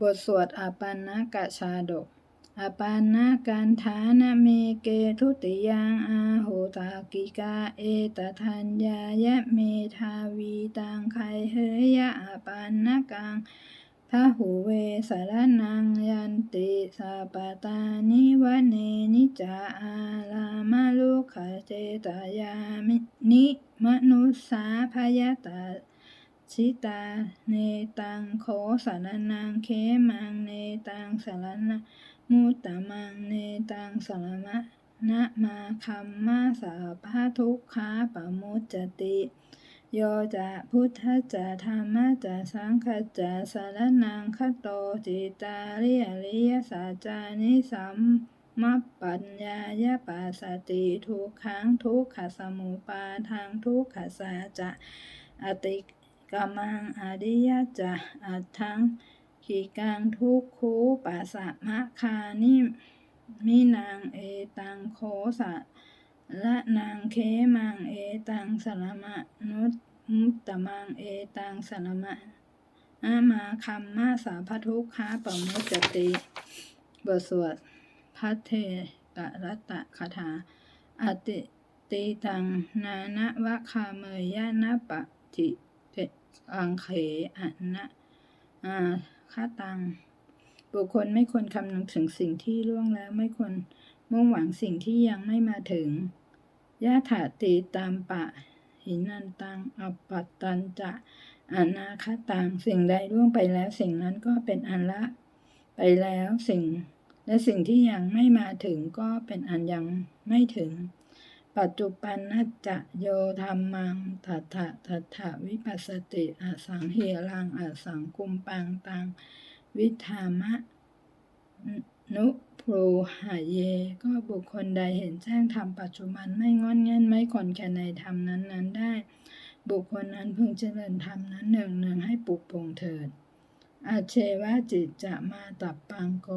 บทสวดอาปันนกะชาดก อาปันนากันฐานะเมเกทุติยังอาโหตากิกาเอตทัญญายะเมทาวีตังไคเฮยะอาปันนกังพระหูเวสารนังยันติสาปตานิวเนนิจาอาลามาลุขเจตายามินิมนุสสาพยตา ชิตา เนตัง โคสารนัง เคมัง เนตังสารนังมุตตมัง เนตังสารมะนะมาคัมมาสาภาทุกขาปมุจจติ โยจะพุทธจะธรรมจะสังฆจะสารนังคโตจิตาริยริยสัจานิสัมมัปปัญญายาปัสสติทุกขังทุกขสมุปาทังทุกขสัจจะอติ กามังอริยจะอัตถังขีกังทุกคูปัสสะมะคานิมินางเอตังโคสะละนางเคมังเอตังสลมะนุตมุตตมังเอตังสลมะอามาคัมมาสาพทุกขาปมุจติบทสวดพัทเทกะรัตตะคาถา อติตีตังนานวะคาเมยยะนะปะจิ อังเขอะนะอาคาตัง บุคคลไม่ควรคำนึงถึงสิ่งที่ล่วงแล้ว ไม่ควรมุ่งหวังสิ่งที่ยังไม่มาถึงยะถาตีตามปะ หินันตังอปปัตตันจะอนาคตังสิ่งใดล่วงไปแล้ว สิ่งนั้นก็เป็นอันละ ไปแล้วสิ่ง และสิ่งที่ยังไม่มาถึงก็เป็นอันยังไม่ถึง ปัจจุบันนัจจะโยธรรมังทัตถะทัตถะวิปัสสติอสังเฮรังอสังกุมปังตัง วิธามะ นุโพหะเย ก็บุคคลใดเห็นแจ้งธรรมปัจจุบันไม่งอนเง่นไม่ขอนแก่ในธรรมนั้นๆได้ บุคคลนั้นพึงเจริญธรรมนั้นหนึ่งหนึ่งให้ปลุกปลงเถิดอาเชวะจิตจะมาตับปังโก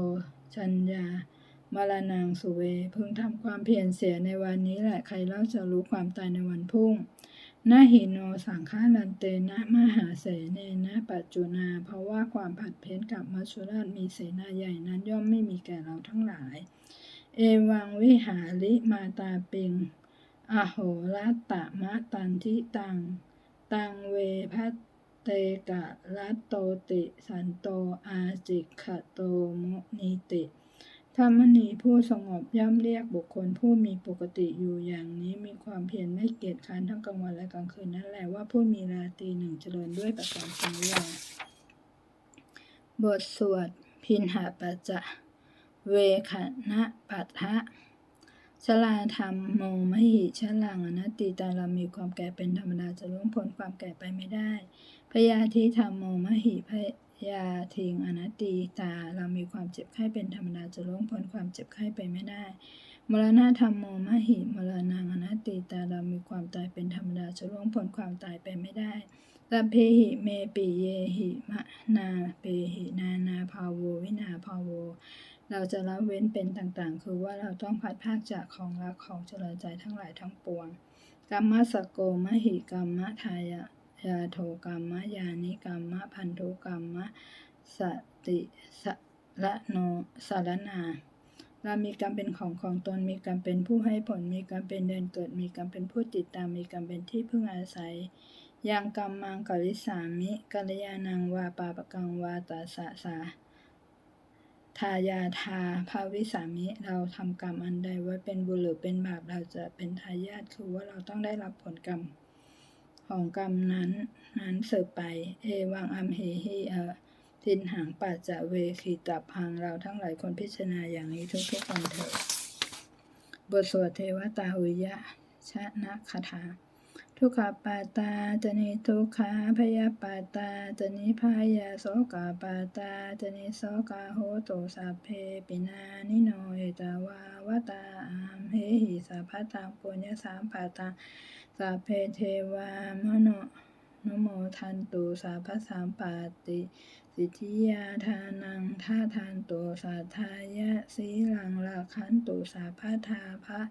ชัญญา มรณางสุเว พึงทำความเพียรเสียในวันนี้แหละใครเล่าจะรู้ความตายในวันพุ่งนาหิโนสังฆานันเตนะมหาเสเนนะปัจจุนา เพราะว่าความผัดเพ้นกับมัชชุราชมีเสนาใหญ่นั้นย่อมไม่มีแก่เราทั้งหลาย เอวังวิหาริมาตาปิง อโหรัตตะมะตันทิตัง ตังเวพัตเตกะรัตโตติ สันโตอาจิกขโตมุนิติ ธรรมนีผู้สงบย่อมเรียกบุคคลผู้มีปกติอยู่อย่างนี้มีความเพียรไม่เกียจค้านทั้งกลางวันและกลางคืนนั่นแหละว่าผู้มีราตรีหนึ่งเจริญด้วยประการสังวาบทสวดพินหาปัจจะเวขนะปัทะชลาธรรมโมมหิชลังอนัตติตาเรามีความแก่เป็นธรรมดาจะล่วงพ้นความแก่ไปไม่ได้พยาธิธรรมโมมหิพ ยาทิงอนัตติตา เรามีความเจ็บไข้เป็นธรรมดาจะล่วงพ้นความเจ็บไข้ไปไม่ได้ มรณะธรรมโมมหิมรณังอนัตติตา เรามีความตายเป็นธรรมดาจะล่วงพ้นความตายไปไม่ได้สัพเพหิเมปิเยหิมะนาเปหินานาภาโววินาภาโว เราจะละเว้นเป็นต่างๆ คือว่าเราต้องพัดภาคจากของรักของเจริญใจทั้งหลายทั้งปวง กรรมสโกมหิกรรมทายะ ยาโทกรรมะยานิกรรมะพันธุกรรมะสติสละโนสารนาเรามีกรรมเป็นของของตนมีกรรมเป็นผู้ให้ผลมีกรรมเป็นเดินเกิด มีกรรมเป็นผู้ติดตามมีกรรมเป็นที่พึ่งอาศัยยังกรรมมังกริสามิกัลยาณังวาปาปกังวาตาสะสาทายาทาภาวิสามิ เราทำกรรมอันใดไว้เป็นบุญหรือเป็นบาปเราจะเป็นทายาทคือว่าเราต้องได้รับผลกรรม ของกรรมนั้น นั้นสืบไป เอวังอัมเฮหิเอทินหังปัจจะเวคีตับพังเราทั้งหลายคนพิจารณาอย่างนี้ทุกทุกวันเถิดบทสวดเทวตาหุยะชนะคาถาทุกขปาตาจนิทุกขาพยาปาตาจนิพายาโสกาปาตาจนิโสกาโหโตสัพเพปินานิโนเอตาวาวตาอามเฮหิสัพพตังปุญญสามปาตัง สัพเพเทวามโนนโมทันตุสาพสามปาติ สิทธิยาทานังท่าทานตุสัทธายะสีลังลาคันตุสาพทาพระ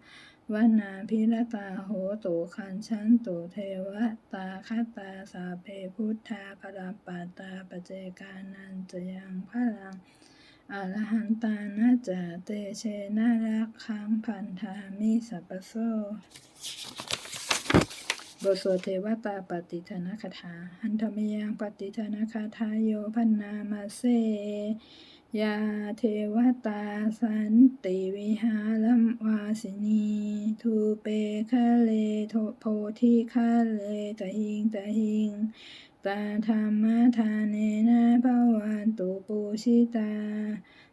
วนาพิรตาโหตุคันชันตุเทวตาคตาสาเพพุทธาปราปาตาปเจกานันจะยังพลังอรหันตานาจาเตเชนารักขังพันธามิสัพพโส บทสวดเทวตาปฏิทานคาถาหันธรรมยังปฏิทานคาถาโยพันนามาเสยาเทวตาสันติวิหารมวาสินีทูเปคะเลโทโพธิคะเลตะหิงตะหิงตาธรรมทานเนนะภวันตุปูชิตา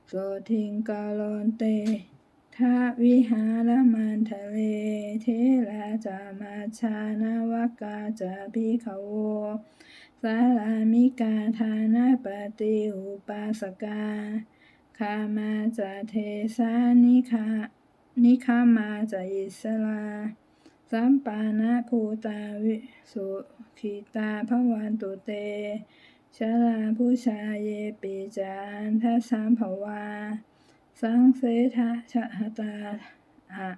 โสทิงกาลอนเต ทาวิหารมันทะเล เทราจามาชานาวกาจาพิขโวสาลามิกาทานาปฏิอุปาสกาคามาจาเทสานิคานิคามาจาอิสลาสัมปานาภูตาวิสุขิตาภวันตุเตชลาผู้ชาเยปิจานทัสสามภวา สังเสทะชะหตาอะ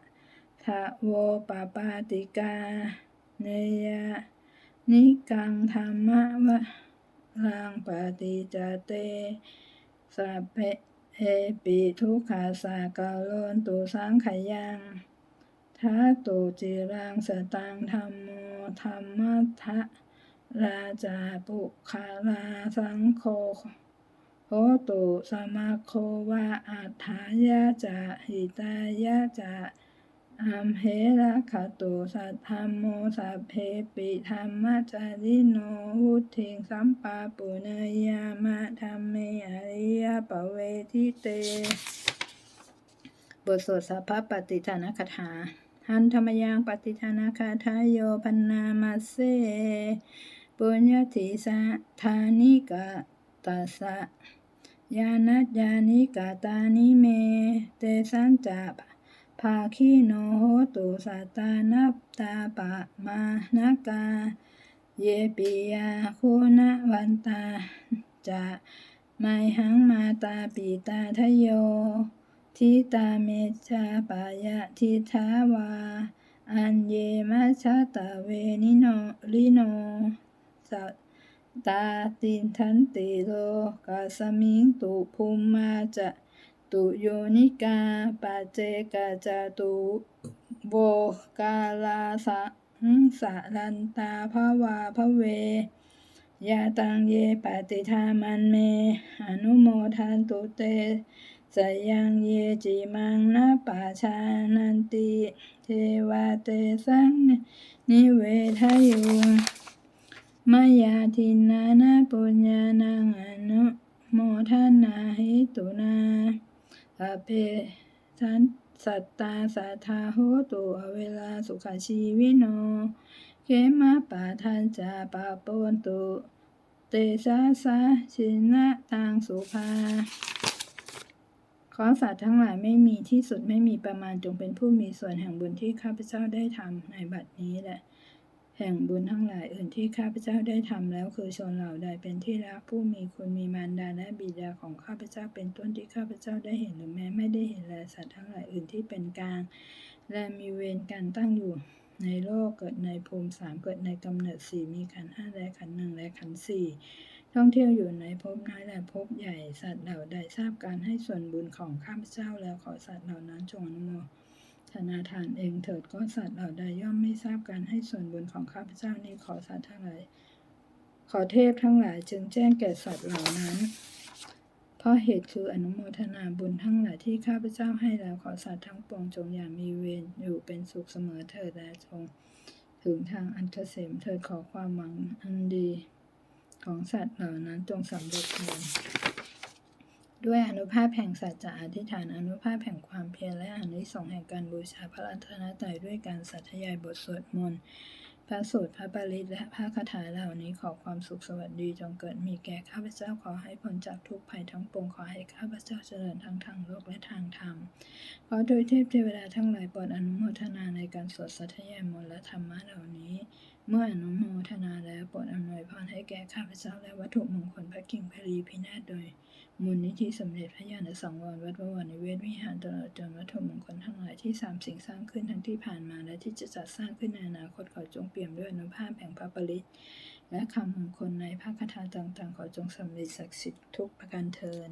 ทะโวปาปาติกา เนยะ นิกังธรรมะวะลังปฏิจเตสัพเพเอปิทุกขาสากาโลนตุสังขยังทัตตุจิรังสตังธรรมโมธรรมทะราจาปุคาลาสังโฆ โหตุสมาโควาอัฏฐายะจะหิตายะจะอัมเหระคตุสัทธัมโมสัพเพปิธรรมจาริโนวุทิงสัมปาปุเนยามะธรรมเมอริยปเวทิเต บทสวดสัพพปฏิทานคาถาหันธรรมยังปฏิทานคาถาโยพันนามาเสปุญญติสะธานิกะตัสสะ ยานัจญานิกาตานิเม เตสันจะภาคีโนโหตุสัตตานัปตาปะมานากา เยปิยาคุณวันตาจะไมหังมาตาปีตาทโย ทิตาเมจาปายะทิทาวา อันเยมัชตะเวนิโนลิโนสัต ตาตินทันติโลกาสมิงตุภูมมาจะตุโยนิกาปัจเจกาจตุโวกาลาสังสะรันตาภาวาภเวยาตังเยปฏิทามันเม อนุโมทันตุเตสยังเยจิมังนาปาชานันติ เทวาเตสังนิเวทยุ มายาทินนานาปุญญานังอนุโมทนาหิตุนาอเพทันสัตตาสัทธาโหตุอเวลาสุขชีวิโนเขมาปาทันจาปาปนตุ เตสาสาชินะตังสุภา ขอสัตว์ทั้งหลายไม่มีที่สุดไม่มีประมาณจงเป็นผู้มีส่วนแห่งบุญที่ข้าพเจ้าได้ทำในบัดนี้แหละ แห่งบุญทั้งหลายอื่นที่ข้าพเจ้าได้ทำแล้วคือชนเหล่าใดเป็นที่รักผู้มีคุณมีมารดาและบิดาของข้าพเจ้าเป็นต้นที่ข้าพเจ้าได้เห็นหรือแม้ไม่ได้เห็นแลสัตว์ทั้งหลายอื่นที่เป็นกลาง และมีเวรการตั้งอยู่ในโลกเกิดในภูมิสามเกิดในกำเนิดสี่มีขันห้าและขันหนึ่งและขันสี่ท่องเที่ยวอยู่ในภพน้อยและภพใหญ่สัตว์เหล่าใดทราบการให้ส่วนบุญของข้าพเจ้าแล้วขอสัตว์เหล่านั้นจงอนุโมท นาทานเองเถิดก็สัตว์เหล่าใดย่อมไม่ทราบการให้ส่วนบุญของข้าพเจ้านี้ขอสัตว์ทั้งหลายขอเทพทั้งหลายจึงแจ้งแก่สัตว์เหล่านั้น เพราะเหตุคืออนุโมทนาบุญทั้งหลายที่ข้าพเจ้าให้แล้วขอสัตว์ทั้งปวงจงอย่ามีเวรอยู่เป็นสุขเสมอเถิดและจงถึงทางอันเกษมเถิดขอความหวังอันดี ของสัตว์เหล่านั้นจงสำเร็จเถิด ด้วยอนุภาพแห่งสัจจะอธิษฐานอนุภาพแห่งความเพียรและอนิสงส์แห่งการบูชาพระรัตนตรัยด้วยการสัทยายบทสวดมนต์พระสูตรพระปริตและพระคาถาเหล่านี้ขอความสุขสวัสดีจงเกิดมีแก่ข้าพเจ้าขอให้พ้นจากทุกภัยทั้งปวงขอให้ข้าพเจ้าเจริญทั้งทางโลกและทางธรรม ขอโดยเทพเทวดาทั้งหลายโปรดอนุโมทนาในการสวดสัทยายมนต์และธรรมะเหล่านี้ เมื่ออนุโมทนาแล้วโปรดอำนวยพรให้แก่ข้าพเจ้าและวัตถุมงคลพระกิ่งพลีพินาศโดย มูลนิธิสมเด็จพระญาณสังวรวัดบวรนิเวศวิหารตลอดจนวัตถุมงคลทั้งหลายที่สามสิ่งสร้างขึ้นทั้งที่ผ่านมาและที่จะจัดสร้างขึ้นในอนาคตขอจงเปี่ยมด้วยอนุภาพแห่งพระปริตและคำมงคลในพระคาถาต่างๆ ขอจงสำเร็จศักดิ์สิทธิ์ทุกประการเทิน